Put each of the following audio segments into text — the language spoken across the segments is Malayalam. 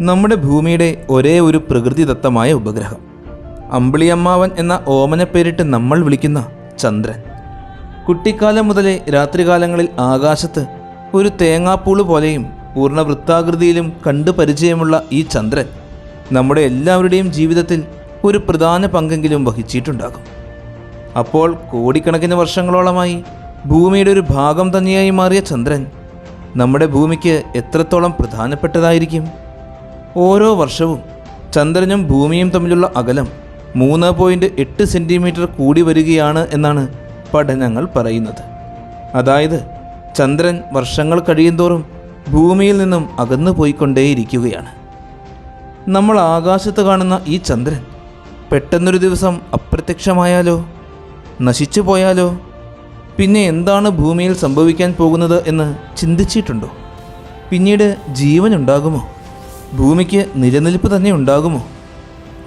നമ്മുടെ ഭൂമിയുടെ ഒരേ ഒരു പ്രകൃതിദത്തമായ ഉപഗ്രഹം. അമ്പിളിയമ്മാവൻ എന്ന ഓമന പേരിട്ട് നമ്മൾ വിളിക്കുന്ന ചന്ദ്രൻ. കുട്ടിക്കാലം മുതലേ രാത്രികാലങ്ങളിൽ ആകാശത്ത് ഒരു തേങ്ങാപ്പൂൾ പോലെയും പൂർണ വൃത്താകൃതിയിലും കണ്ടു പരിചയമുള്ള ഈ ചന്ദ്രൻ നമ്മുടെ എല്ലാവരുടെയും ജീവിതത്തിൽ ഒരു പ്രധാന പങ്കെങ്കിലും വഹിച്ചിട്ടുണ്ടാകും. അപ്പോൾ കോടിക്കണക്കിന് വർഷങ്ങളോളമായി ഭൂമിയുടെ ഒരു ഭാഗം തന്നെയായി മാറിയ ചന്ദ്രൻ നമ്മുടെ ഭൂമിക്ക് എത്രത്തോളം പ്രധാനപ്പെട്ടതായിരിക്കും? ഓരോ വർഷവും ചന്ദ്രനും ഭൂമിയും തമ്മിലുള്ള അകലം മൂന്ന് പോയിന്റ് എട്ട് സെന്റിമീറ്റർ കൂടി വരികയാണ് എന്നാണ് പഠനങ്ങൾ പറയുന്നത്. അതായത് ചന്ദ്രൻ വർഷങ്ങൾ കഴിയുന്തോറും ഭൂമിയിൽ നിന്നും അകന്നു പോയിക്കൊണ്ടേയിരിക്കുകയാണ്. നമ്മൾ ആകാശത്ത് കാണുന്ന ഈ ചന്ദ്രൻ പെട്ടെന്നൊരു ദിവസം അപ്രത്യക്ഷമായാലോ? നശിച്ചു പോയാലോ? പിന്നെ എന്താണ് ഭൂമിയിൽ സംഭവിക്കാൻ പോകുന്നത് എന്ന് ചിന്തിച്ചിട്ടുണ്ടോ? പിന്നീട് ജീവൻ ഉണ്ടാകുമോ ഭൂമിക്ക് നിലനിൽപ്പ് തന്നെ ഉണ്ടാകുമോ?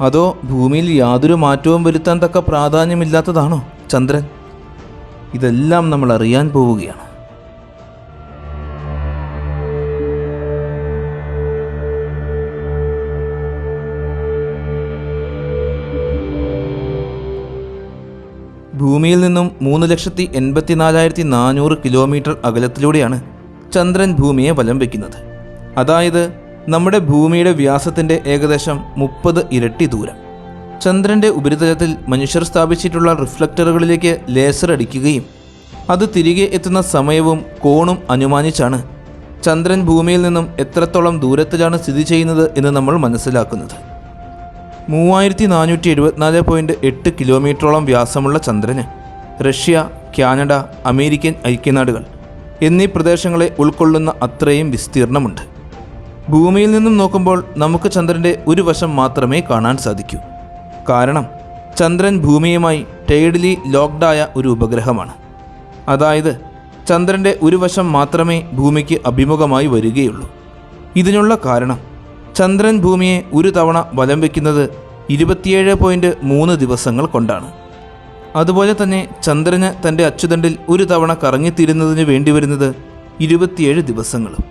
അതോ ഭൂമിയിൽ യാതൊരു മാറ്റവും വരുത്താൻ തക്ക പ്രാധാന്യമില്ലാത്തതാണോ ചന്ദ്രൻ? ഇതെല്ലാം നമ്മൾ അറിയാൻ പോവുകയാണ്. ഭൂമിയിൽ നിന്നും മൂന്ന് ലക്ഷത്തി എൺപത്തിനാലായിരത്തി നാനൂറ് കിലോമീറ്റർ അകലത്തിലൂടെയാണ് ചന്ദ്രൻ ഭൂമിയെ വലം വയ്ക്കുന്നത്. അതായത് നമ്മുടെ ഭൂമിയുടെ വ്യാസത്തിന്റെ ഏകദേശം മുപ്പത് ഇരട്ടി ദൂരം. ചന്ദ്രന്റെ ഉപരിതലത്തിൽ മനുഷ്യർ സ്ഥാപിച്ചിട്ടുള്ള റിഫ്ലക്ടറുകളിലേക്ക് ലേസർ അടിക്കുകയും അത് തിരികെ എത്തുന്ന സമയവും കോണും അനുമാനിച്ചാണ് ചന്ദ്രൻ ഭൂമിയിൽ നിന്നും എത്രത്തോളം ദൂരത്തിലാണ് സ്ഥിതി ചെയ്യുന്നത് എന്ന് നമ്മൾ മനസ്സിലാക്കുന്നത്. മൂവായിരത്തി നാനൂറ്റി എഴുപത്തിനാല് പോയിന്റ് എട്ട് കിലോമീറ്ററോളം വ്യാസമുള്ള ചന്ദ്രന് റഷ്യ കാനഡ അമേരിക്കൻ ഐക്യനാടുകൾ എന്നീ പ്രദേശങ്ങളെ ഉൾക്കൊള്ളുന്ന അത്രയും വിസ്തീർണമുണ്ട്. ഭൂമിയിൽ നിന്നും നോക്കുമ്പോൾ നമുക്ക് ചന്ദ്രന്റെ ഒരു വശം മാത്രമേ കാണാൻ സാധിക്കൂ. കാരണം ചന്ദ്രൻ ഭൂമിയുമായി ടൈഡലി ലോക്ക്ഡായ ഒരു ഉപഗ്രഹമാണ്. അതായത് ചന്ദ്രന്റെ ഒരു വശം മാത്രമേ ഭൂമിക്ക് അഭിമുഖമായി വരികയുള്ളൂ. ഇതിനുള്ള കാരണം ചന്ദ്രൻ ഭൂമിയെ ഒരു തവണ വലം വയ്ക്കുന്നത് ഇരുപത്തിയേഴ് പോയിന്റ് മൂന്ന് ദിവസങ്ങൾ കൊണ്ടാണ്. അതുപോലെ തന്നെ ചന്ദ്രന് തന്റെ അച്ചുതണ്ടിൽ ഒരു തവണ കറങ്ങിത്തീരുന്നതിന് വേണ്ടി വരുന്നത് ഇരുപത്തിയേഴ് ദിവസങ്ങളും.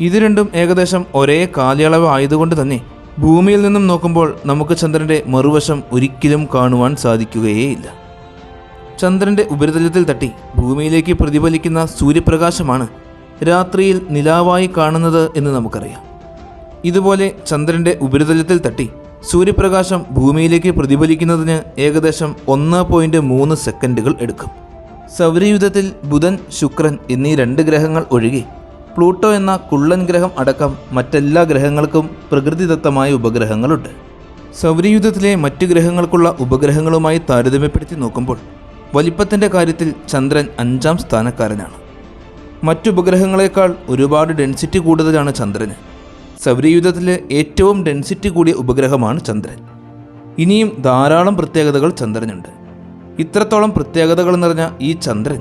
ഇത് രണ്ടും ഏകദേശം ഒരേ കാലയളവ് ആയതുകൊണ്ട് തന്നെ ഭൂമിയിൽ നിന്നും നോക്കുമ്പോൾ നമുക്ക് ചന്ദ്രന്റെ മറുവശം ഒരിക്കലും കാണുവാൻ സാധിക്കുകയേയില്ല. ചന്ദ്രന്റെ ഉപരിതലത്തിൽ തട്ടി ഭൂമിയിലേക്ക് പ്രതിഫലിക്കുന്ന സൂര്യപ്രകാശമാണ് രാത്രിയിൽ നിലാവായി കാണുന്നത് എന്ന് നമുക്കറിയാം. ഇതുപോലെ ചന്ദ്രന്റെ ഉപരിതലത്തിൽ തട്ടി സൂര്യപ്രകാശം ഭൂമിയിലേക്ക് പ്രതിഫലിക്കുന്നതിന് ഏകദേശം ഒന്ന് പോയിന്റ് മൂന്ന് സെക്കൻഡുകൾ എടുക്കും. സൗരയുധത്തിൽ ബുധൻ ശുക്രൻ എന്നീ രണ്ട് ഗ്രഹങ്ങൾ ഒഴികെ പ്ലൂട്ടോ എന്ന കുള്ളൻ ഗ്രഹം അടക്കം മറ്റെല്ലാ ഗ്രഹങ്ങൾക്കും പ്രകൃതിദത്തമായ ഉപഗ്രഹങ്ങളുണ്ട്. സൗരയൂഥത്തിലെ മറ്റു ഗ്രഹങ്ങൾക്കുള്ള ഉപഗ്രഹങ്ങളുമായി താരതമ്യപ്പെടുത്തി നോക്കുമ്പോൾ വലിപ്പത്തിന്റെ കാര്യത്തിൽ ചന്ദ്രൻ അഞ്ചാം സ്ഥാനക്കാരനാണ്. മറ്റു ഉപഗ്രഹങ്ങളെക്കാൾ ഒരുപാട് ഡെൻസിറ്റി കൂടുതലാണ് ചന്ദ്രന്. സൗരയൂഥത്തിലെ ഏറ്റവും ഡെൻസിറ്റി കൂടിയ ഉപഗ്രഹമാണ് ചന്ദ്രൻ. ഇനിയും ധാരാളം പ്രത്യേകതകൾ ചന്ദ്രനുണ്ട്. ഇത്രത്തോളം പ്രത്യേകതകൾ നിറഞ്ഞ ഈ ചന്ദ്രൻ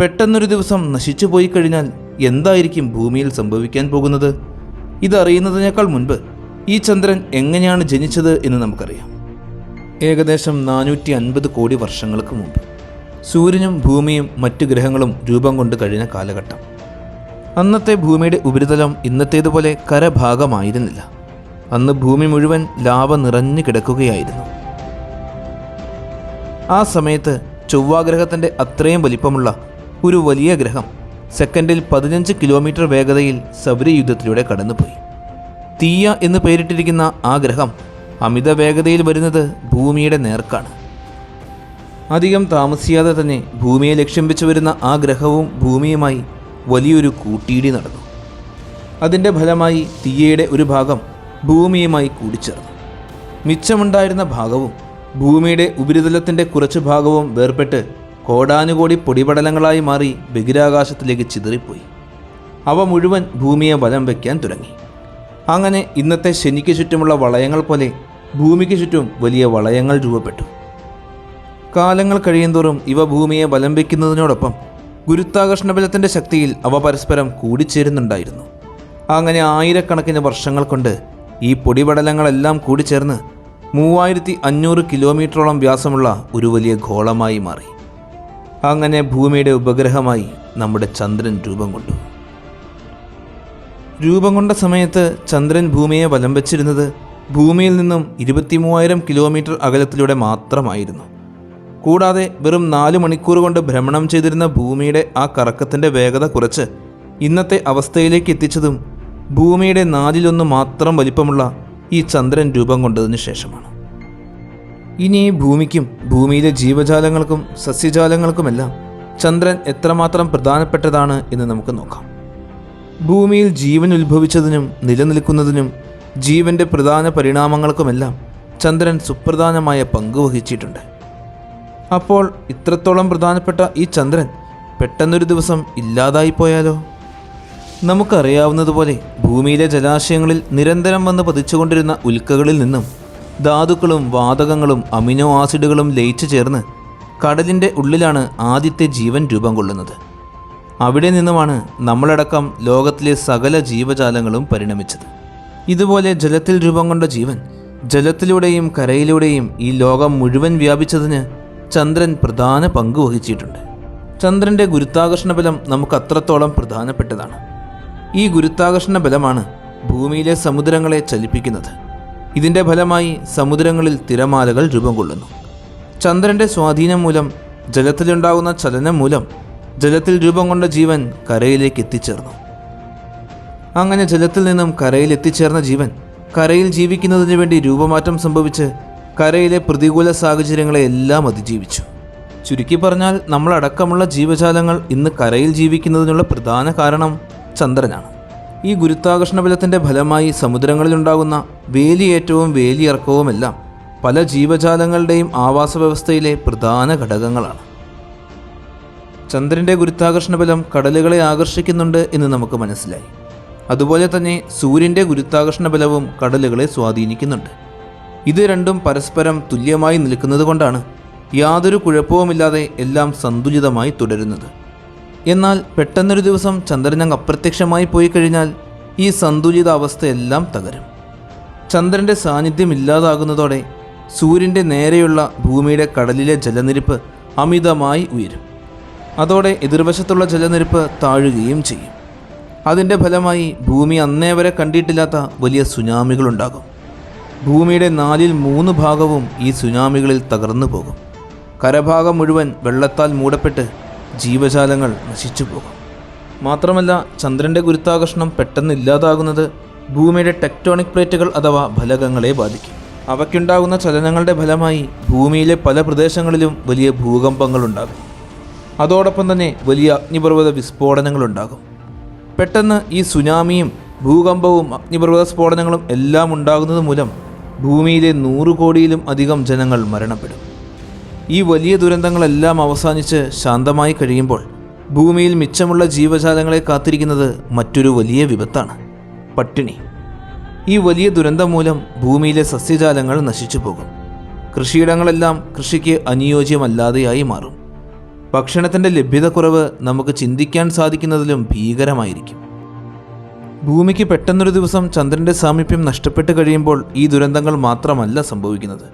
പെട്ടെന്നൊരു ദിവസം നശിച്ചു പോയി കഴിഞ്ഞാൽ എന്തായിരിക്കും ഭൂമിയിൽ സംഭവിക്കാൻ പോകുന്നത്? ഇതറിയുന്നതിനേക്കാൾ മുൻപ് ഈ ചന്ദ്രൻ എങ്ങനെയാണ് ജനിച്ചത് എന്ന് നമുക്കറിയാം. ഏകദേശം നാനൂറ്റി അൻപത് കോടി വർഷങ്ങൾക്ക് മുമ്പ് സൂര്യനും ഭൂമിയും മറ്റു ഗ്രഹങ്ങളും രൂപം കൊണ്ട് കഴിഞ്ഞ കാലഘട്ടം. അന്നത്തെ ഭൂമിയുടെ ഉപരിതലം ഇന്നത്തേതുപോലെ കരഭാഗമായിരുന്നില്ല. അന്ന് ഭൂമി മുഴുവൻ ലാവ നിറഞ്ഞു കിടക്കുകയായിരുന്നു. ആ സമയത്ത് ചൊവ്വാഗ്രഹത്തിന്റെ അത്രയും വലിപ്പമുള്ള ഒരു വലിയ ഗ്രഹം സെക്കൻഡിൽ പതിനഞ്ച് കിലോമീറ്റർ വേഗതയിൽ സൗരയുദ്ധത്തിലൂടെ കടന്നുപോയി. തീയ എന്ന് പേരിട്ടിരിക്കുന്ന ആ ഗ്രഹം അമിത വേഗതയിൽ വരുന്നത് ഭൂമിയുടെ നേർക്കാണ്. അധികം താമസിയാതെ തന്നെ ഭൂമിയെ ലക്ഷ്യം വെച്ച് വരുന്ന ആ ഗ്രഹവും ഭൂമിയുമായി വലിയൊരു കൂട്ടിയിടി നടന്നു. അതിന്റെ ഫലമായി തീയയുടെ ഒരു ഭാഗം ഭൂമിയുമായി കൂടിച്ചേർന്നു. മിച്ചമുണ്ടായിരുന്ന ഭാഗവും ഭൂമിയുടെ ഉപരിതലത്തിന്റെ കുറച്ച് ഭാഗവും വേർപെട്ട് കോടാനുകോടി പൊടിപടലങ്ങളായി മാറി ബഹിരാകാശത്തിലേക്ക് ചിതറിപ്പോയി. അവ മുഴുവൻ ഭൂമിയെ വലം വയ്ക്കാൻ തുടങ്ങി. അങ്ങനെ ഇന്നത്തെ ശനിക്ക് ചുറ്റുമുള്ള വളയങ്ങൾ പോലെ ഭൂമിക്ക് ചുറ്റും വലിയ വളയങ്ങൾ രൂപപ്പെട്ടു. കാലങ്ങൾ കഴിയുന്തോറും ഇവ ഭൂമിയെ വലം വയ്ക്കുന്നതിനോടൊപ്പം ഗുരുത്വാകർഷണ ബലത്തിന്റെ ശക്തിയിൽ അവ പരസ്പരം കൂടിച്ചേരുന്നുണ്ടായിരുന്നു. അങ്ങനെ ആയിരക്കണക്കിന് വർഷങ്ങൾ കൊണ്ട് ഈ പൊടിപടലങ്ങളെല്ലാം കൂടിച്ചേർന്ന് മൂവായിരത്തി അഞ്ഞൂറ് കിലോമീറ്ററോളം വ്യാസമുള്ള ഒരു വലിയ ഗോളമായി മാറി. അങ്ങനെ ഭൂമിയുടെ ഉപഗ്രഹമായി നമ്മുടെ ചന്ദ്രൻ രൂപം കൊണ്ടു. രൂപം കൊണ്ട സമയത്ത് ചന്ദ്രൻ ഭൂമിയെ വലം വച്ചിരുന്നത് ഭൂമിയിൽ നിന്നും ഇരുപത്തിമൂവായിരം കിലോമീറ്റർ അകലത്തിലൂടെ മാത്രമായിരുന്നു. കൂടാതെ വെറും നാല് മണിക്കൂർ കൊണ്ട് ഭ്രമണം ചെയ്തിരുന്ന ഭൂമിയുടെ ആ കറക്കത്തിന്റെ വേഗത കുറച്ച് ഇന്നത്തെ അവസ്ഥയിലേക്ക് എത്തിച്ചതും ഭൂമിയുടെ നാലിലൊന്ന് മാത്രം വലിപ്പമുള്ള ഈ ചന്ദ്രൻ രൂപം കൊണ്ടതിന് ശേഷമാണ്. ഇനി ഈ ഭൂമിക്കും ഭൂമിയിലെ ജീവജാലങ്ങൾക്കും സസ്യജാലങ്ങൾക്കുമെല്ലാം ചന്ദ്രൻ എത്രമാത്രം പ്രധാനപ്പെട്ടതാണ് എന്ന് നമുക്ക് നോക്കാം. ഭൂമിയിൽ ജീവൻ ഉത്ഭവിച്ചതിനും നിലനിൽക്കുന്നതിനും ജീവന്റെ പ്രധാന പരിണാമങ്ങൾക്കുമെല്ലാം ചന്ദ്രൻ സുപ്രധാനമായ പങ്ക് വഹിച്ചിട്ടുണ്ട്. അപ്പോൾ ഇത്രത്തോളം പ്രധാനപ്പെട്ട ഈ ചന്ദ്രൻ പെട്ടെന്നൊരു ദിവസം ഇല്ലാതായിപ്പോയാലോ? നമുക്കറിയാവുന്നതുപോലെ ഭൂമിയിലെ ജലാശയങ്ങളിൽ നിരന്തരം വന്ന് പതിച്ചുകൊണ്ടിരുന്ന ഉൽക്കകളിൽ നിന്നും ധാതുക്കളും വാതകങ്ങളും അമിനോ ആസിഡുകളും ലയിച്ചു ചേർന്ന് കടലിന്റെ ഉള്ളിലാണ് ആദ്യത്തെ ജീവൻ രൂപം കൊള്ളുന്നത്. അവിടെ നിന്നുമാണ് നമ്മളടക്കം ലോകത്തിലെ സകല ജീവജാലങ്ങളും പരിണമിച്ചത്. ഇതുപോലെ ജലത്തിൽ രൂപം കൊണ്ട ജീവൻ ജലത്തിലൂടെയും കരയിലൂടെയും ഈ ലോകം മുഴുവൻ വ്യാപിച്ചതിന് ചന്ദ്രൻ പ്രധാന പങ്ക് വഹിച്ചിട്ടുണ്ട്. ചന്ദ്രന്റെ ഗുരുത്വാകർഷണ ബലം നമുക്ക് അത്രത്തോളം പ്രധാനപ്പെട്ടതാണ്. ഈ ഗുരുത്വാകർഷണ ബലമാണ് ഭൂമിയിലെ സമുദ്രങ്ങളെ ചലിപ്പിക്കുന്നത്. ഇതിന്റെ ഫലമായി സമുദ്രങ്ങളിൽ തിരമാലകൾ രൂപം കൊള്ളുന്നു. ചന്ദ്രന്റെ സ്വാധീനം മൂലം ജലത്തിലുണ്ടാകുന്ന ചലനം മൂലം ജലത്തിൽ രൂപം കൊണ്ട ജീവൻ കരയിലേക്ക് എത്തിച്ചേർന്നു. അങ്ങനെ ജലത്തിൽ നിന്നും കരയിൽ എത്തിച്ചേർന്ന ജീവൻ കരയിൽ ജീവിക്കുന്നതിന് വേണ്ടി രൂപമാറ്റം സംഭവിച്ച് കരയിലെ പ്രതികൂല സാഹചര്യങ്ങളെ എല്ലാം അതിജീവിച്ചു. ചുരുക്കി പറഞ്ഞാൽ നമ്മളടക്കമുള്ള ജീവജാലങ്ങൾ ഇന്ന് കരയിൽ ജീവിക്കുന്നതിനുള്ള പ്രധാന കാരണം ചന്ദ്രനാണ്. ഈ ഗുരുത്വാകർഷണ ബലത്തിന്റെ ഫലമായി സമുദ്രങ്ങളിലുണ്ടാകുന്ന വേലിയേറ്റവും വേലിയിറക്കവുമെല്ലാം പല ജീവജാലങ്ങളുടെയും ആവാസ വ്യവസ്ഥയിലെ പ്രധാന ഘടകങ്ങളാണ്. ചന്ദ്രന്റെ ഗുരുത്വാകർഷണ ബലം കടലുകളെ ആകർഷിക്കുന്നുണ്ട് എന്ന് നമുക്ക് മനസ്സിലായി. അതുപോലെ തന്നെ സൂര്യന്റെ ഗുരുത്വാകർഷണ ബലവും കടലുകളെ സ്വാധീനിക്കുന്നുണ്ട്. ഇത് രണ്ടും പരസ്പരം തുല്യമായി നിൽക്കുന്നത് കൊണ്ടാണ് യാതൊരു കുഴപ്പവുമില്ലാതെ എല്ലാം സന്തുലിതമായി തുടരുന്നത്. എന്നാൽ പെട്ടെന്നൊരു ദിവസം ചന്ദ്രനങ്ങ് അപ്രത്യക്ഷമായി പോയി കഴിഞ്ഞാൽ ഈ സന്തുലിതാവസ്ഥയെല്ലാം തകരും. ചന്ദ്രന്റെ സാന്നിധ്യം ഇല്ലാതാകുന്നതോടെ സൂര്യന്റെ നേരെയുള്ള ഭൂമിയുടെ കടലിലെ ജലനിരപ്പ് അമിതമായി ഉയരും. അതോടെ എതിർവശത്തുള്ള ജലനിരപ്പ് താഴുകയും ചെയ്യും. അതിന്റെ ഫലമായി ഭൂമി അന്നേ വരെ കണ്ടിട്ടില്ലാത്ത വലിയ സുനാമികളുണ്ടാകും ഭൂമിയുടെ നാലിൽ മൂന്ന് ഭാഗവും ഈ സുനാമികളിൽ തകർന്നു പോകും. കരഭാഗം മുഴുവൻ വെള്ളത്താൽ മൂടപ്പെട്ട് ജീവജാലങ്ങൾ നശിച്ചു പോകും. മാത്രമല്ല ചന്ദ്രന്റെ ഗുരുത്വാകർഷണം പെട്ടെന്ന് ഇല്ലാതാകുന്നത് ഭൂമിയുടെ ടെക്ടോണിക് പ്ലേറ്റുകൾ അഥവാ ഫലകങ്ങളെ ബാധിക്കും. അവയ്ക്കുണ്ടാകുന്ന ചലനങ്ങളുടെ ഫലമായി ഭൂമിയിലെ പല പ്രദേശങ്ങളിലും വലിയ ഭൂകമ്പങ്ങൾ ഉണ്ടാകും. അതോടൊപ്പം തന്നെ വലിയ അഗ്നിപർവത വിസ്ഫോടനങ്ങളുണ്ടാകും പെട്ടെന്ന് ഈ സുനാമിയും ഭൂകമ്പവും അഗ്നിപർവത സ്ഫോടനങ്ങളും എല്ലാം ഉണ്ടാകുന്നത് മൂലം ഭൂമിയിലെ നൂറ് കോടിയിലും അധികം ജനങ്ങൾ മരണപ്പെടും. ഈ വലിയ ദുരന്തങ്ങളെല്ലാം അവസാനിച്ച് ശാന്തമായി കഴിയുമ്പോൾ ഭൂമിയിൽ മിച്ചമുള്ള ജീവജാലങ്ങളെ കാത്തിരിക്കുന്നത് മറ്റൊരു വലിയ വിപത്താണ്. പട്ടിണി. ഈ വലിയ ദുരന്തം മൂലം ഭൂമിയിലെ സസ്യജാലങ്ങൾ നശിച്ചു പോകും. കൃഷിയിടങ്ങളെല്ലാം കൃഷിക്ക് അനുയോജ്യമല്ലാതെയായി മാറും. ഭക്ഷണത്തിന്റെ ലഭ്യതക്കുറവ് നമുക്ക് ചിന്തിക്കാൻ സാധിക്കുന്നതിലും ഭീകരമായിരിക്കും. ഭൂമിക്ക് പെട്ടെന്നൊരു ദിവസം ചന്ദ്രന്റെ സാമീപ്യം നഷ്ടപ്പെട്ട് കഴിയുമ്പോൾ ഈ ദുരന്തങ്ങൾ മാത്രമല്ല സംഭവിക്കുന്നത്.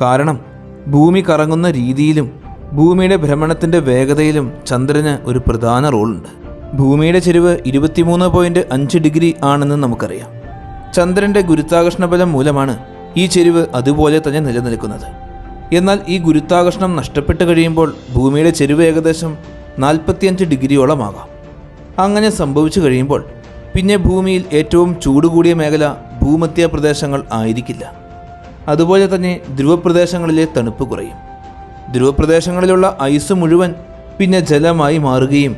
കാരണം ഭൂമി കറങ്ങുന്ന രീതിയിലും ഭൂമിയുടെ ഭ്രമണത്തിന്റെ വേഗതയിലും ചന്ദ്രന് ഒരു പ്രധാന റോളുണ്ട്. ഭൂമിയുടെ ചെരിവ് ഇരുപത്തിമൂന്ന് പോയിന്റ് അഞ്ച് ഡിഗ്രി ആണെന്ന് നമുക്കറിയാം. ചന്ദ്രന്റെ ഗുരുത്വാകർഷണബലം മൂലമാണ് ഈ ചെരിവ് അതുപോലെ തന്നെ നിലനിൽക്കുന്നത്. എന്നാൽ ഈ ഗുരുത്വാകർഷണം നഷ്ടപ്പെട്ട് കഴിയുമ്പോൾ ഭൂമിയുടെ ചെരിവ് ഏകദേശം നാൽപ്പത്തിയഞ്ച് ഡിഗ്രിയോളമാകാം. അങ്ങനെ സംഭവിച്ചു കഴിയുമ്പോൾ പിന്നെ ഭൂമിയിൽ ഏറ്റവും ചൂടുകൂടിയ മേഖല ഭൂമധ്യ പ്രദേശങ്ങൾ ആയിരിക്കില്ല. അതുപോലെ തന്നെ ധ്രുവപ്രദേശങ്ങളിലെ തണുപ്പ് കുറയും. ധ്രുവപ്രദേശങ്ങളിലുള്ള ഐസ് മുഴുവൻ പിന്നെ ജലമായി മാറുകയും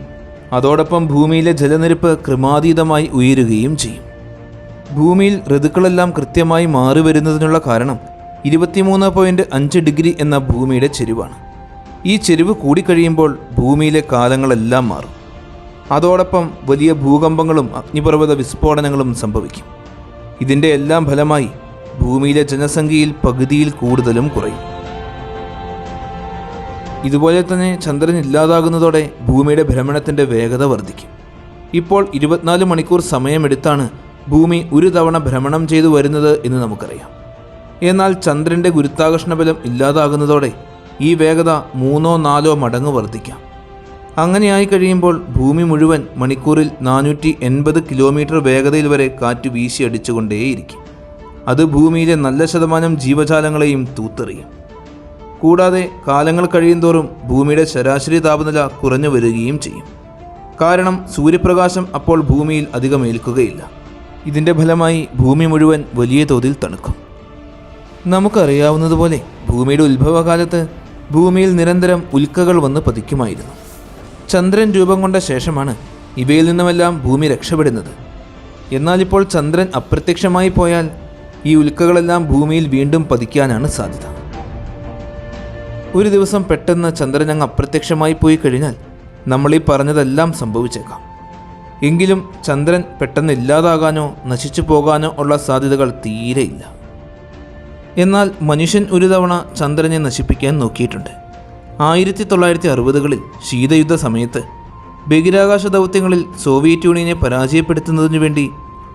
അതോടൊപ്പം ഭൂമിയിലെ ജലനിരപ്പ് ക്രമാതീതമായി ഉയരുകയും ചെയ്യും. ഭൂമിയിൽ ഋതുക്കളെല്ലാം കൃത്യമായി മാറി വരുന്നതിനുള്ള കാരണം ഇരുപത്തിമൂന്ന് പോയിന്റ് അഞ്ച് ഡിഗ്രി എന്ന ഭൂമിയുടെ ചെരിവാണ്. ഈ ചെരിവ് കൂടിക്കഴിയുമ്പോൾ ഭൂമിയിലെ കാലങ്ങളെല്ലാം മാറും. അതോടൊപ്പം വലിയ ഭൂകമ്പങ്ങളും അഗ്നിപർവത വിസ്ഫോടനങ്ങളും സംഭവിക്കും. ഇതിന്റെ എല്ലാം ഫലമായി ഭൂമിയിലെ ജനസംഖ്യയിൽ പകുതിയിൽ കൂടുതലും കുറയും. ഇതുപോലെ തന്നെ ചന്ദ്രൻ ഇല്ലാതാകുന്നതോടെ ഭൂമിയുടെ ഭ്രമണത്തിന്റെ വേഗത വർദ്ധിക്കും. ഇപ്പോൾ ഇരുപത്തിനാല് മണിക്കൂർ സമയമെടുത്താണ് ഭൂമി ഒരു തവണ ഭ്രമണം ചെയ്തു വരുന്നത് എന്ന് നമുക്കറിയാം. എന്നാൽ ചന്ദ്രന്റെ ഗുരുത്വാകർഷണ ബലം ഇല്ലാതാകുന്നതോടെ ഈ വേഗത മൂന്നോ നാലോ മടങ്ങ് വർദ്ധിക്കാം. അങ്ങനെയായി കഴിയുമ്പോൾ ഭൂമി മുഴുവൻ മണിക്കൂറിൽ നാനൂറ്റി എൺപത് കിലോമീറ്റർ വേഗതയിൽ വരെ കാറ്റ് വീശി അടിച്ചുകൊണ്ടേയിരിക്കും. അത് ഭൂമിയിലെ നല്ല ശതമാനം ജീവജാലങ്ങളെയും തൂത്തെറിയും. കൂടാതെ കാലങ്ങൾ കഴിയുന്തോറും ഭൂമിയുടെ ശരാശരി താപനില കുറഞ്ഞു വരികയും ചെയ്യും. കാരണം സൂര്യപ്രകാശം അപ്പോൾ ഭൂമിയിൽ അധികം ഏൽക്കുകയില്ല ഇതിന്റെ ഫലമായി ഭൂമി മുഴുവൻ വലിയ തോതിൽ തണുക്കും. നമുക്കറിയാവുന്നതുപോലെ ഭൂമിയുടെ ഉത്ഭവകാലത്ത് ഭൂമിയിൽ നിരന്തരം ഉൽക്കകൾ വന്ന് പതിക്കുമായിരുന്നു. ചന്ദ്രൻ രൂപം കൊണ്ട ശേഷമാണ് ഇവയിൽ നിന്നുമെല്ലാം ഭൂമി രക്ഷപ്പെടുന്നത്. എന്നാൽ ഇപ്പോൾ ചന്ദ്രൻ അപ്രത്യക്ഷമായി പോയാൽ ഈ ഉൽക്കകളെല്ലാം ഭൂമിയിൽ വീണ്ടും പതിക്കാനാണ് സാധ്യത. ഒരു ദിവസം പെട്ടെന്ന് ചന്ദ്രൻ അങ്ങ് അപ്രത്യക്ഷമായി പോയി കഴിഞ്ഞാൽ നമ്മൾ ഈ പറഞ്ഞതെല്ലാം സംഭവിച്ചേക്കാം. എങ്കിലും ചന്ദ്രൻ പെട്ടെന്ന് ഇല്ലാതാകാനോ നശിച്ചു പോകാനോ ഉള്ള സാധ്യതകൾ തീരെയില്ല എന്നാൽ മനുഷ്യൻ ഒരു തവണ ചന്ദ്രനെ നശിപ്പിക്കാൻ നോക്കിയിട്ടുണ്ട്. ആയിരത്തി തൊള്ളായിരത്തി അറുപതുകളിൽ ശീതയുദ്ധ സമയത്ത് ബഹിരാകാശ ദൗത്യങ്ങളിൽ സോവിയറ്റ് യൂണിയനെ പരാജയപ്പെടുത്തുന്നതിനു വേണ്ടി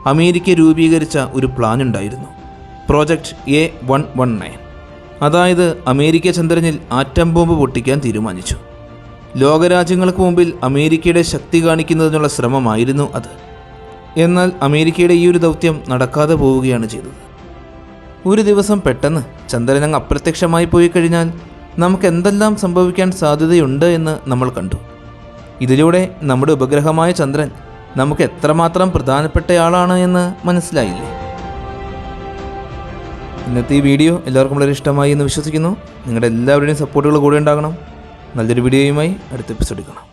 അമേരിക്ക രൂപീകരിച്ച ഒരു പ്ലാൻ ഉണ്ടായിരുന്നു. Project A one one nine അതായത് അമേരിക്ക ചന്ദ്രനിൽ ആറ്റം ബോംബ് പൊട്ടിക്കാൻ തീരുമാനിച്ചു. ലോകരാജ്യങ്ങൾക്ക് മുമ്പിൽ അമേരിക്കയുടെ ശക്തി കാണിക്കുന്നതിനുള്ള ശ്രമമായിരുന്നു അത്. എന്നാൽ അമേരിക്കയുടെ ഈ ഒരു ദൗത്യം നടക്കാതെ പോവുകയാണ് ചെയ്തത്. ഒരു ദിവസം പെട്ടെന്ന് ചന്ദ്രനങ്ങ് അപ്രത്യക്ഷമായി പോയി കഴിഞ്ഞാൽ നമുക്ക് എന്തെല്ലാം സംഭവിക്കാൻ സാധ്യതയുണ്ട് എന്ന് നമ്മൾ കണ്ടു. ഇതിലൂടെ നമ്മുടെ ഉപഗ്രഹമായ ചന്ദ്രൻ നമുക്ക് എത്രമാത്രം പ്രധാനപ്പെട്ടയാളാണ് എന്ന് മനസ്സിലായില്ലേ? ഇന്നത്തെ ഈ വീഡിയോ എല്ലാവർക്കും വളരെ ഇഷ്ടമായി എന്ന് വിശ്വസിക്കുന്നു. നിങ്ങളുടെ എല്ലാവരുടെയും സപ്പോർട്ടുകൾ കൂടെ ഉണ്ടാകണം. നല്ലൊരു വീഡിയോയുമായി അടുത്ത എപ്പിസോഡിൽ കാണാം.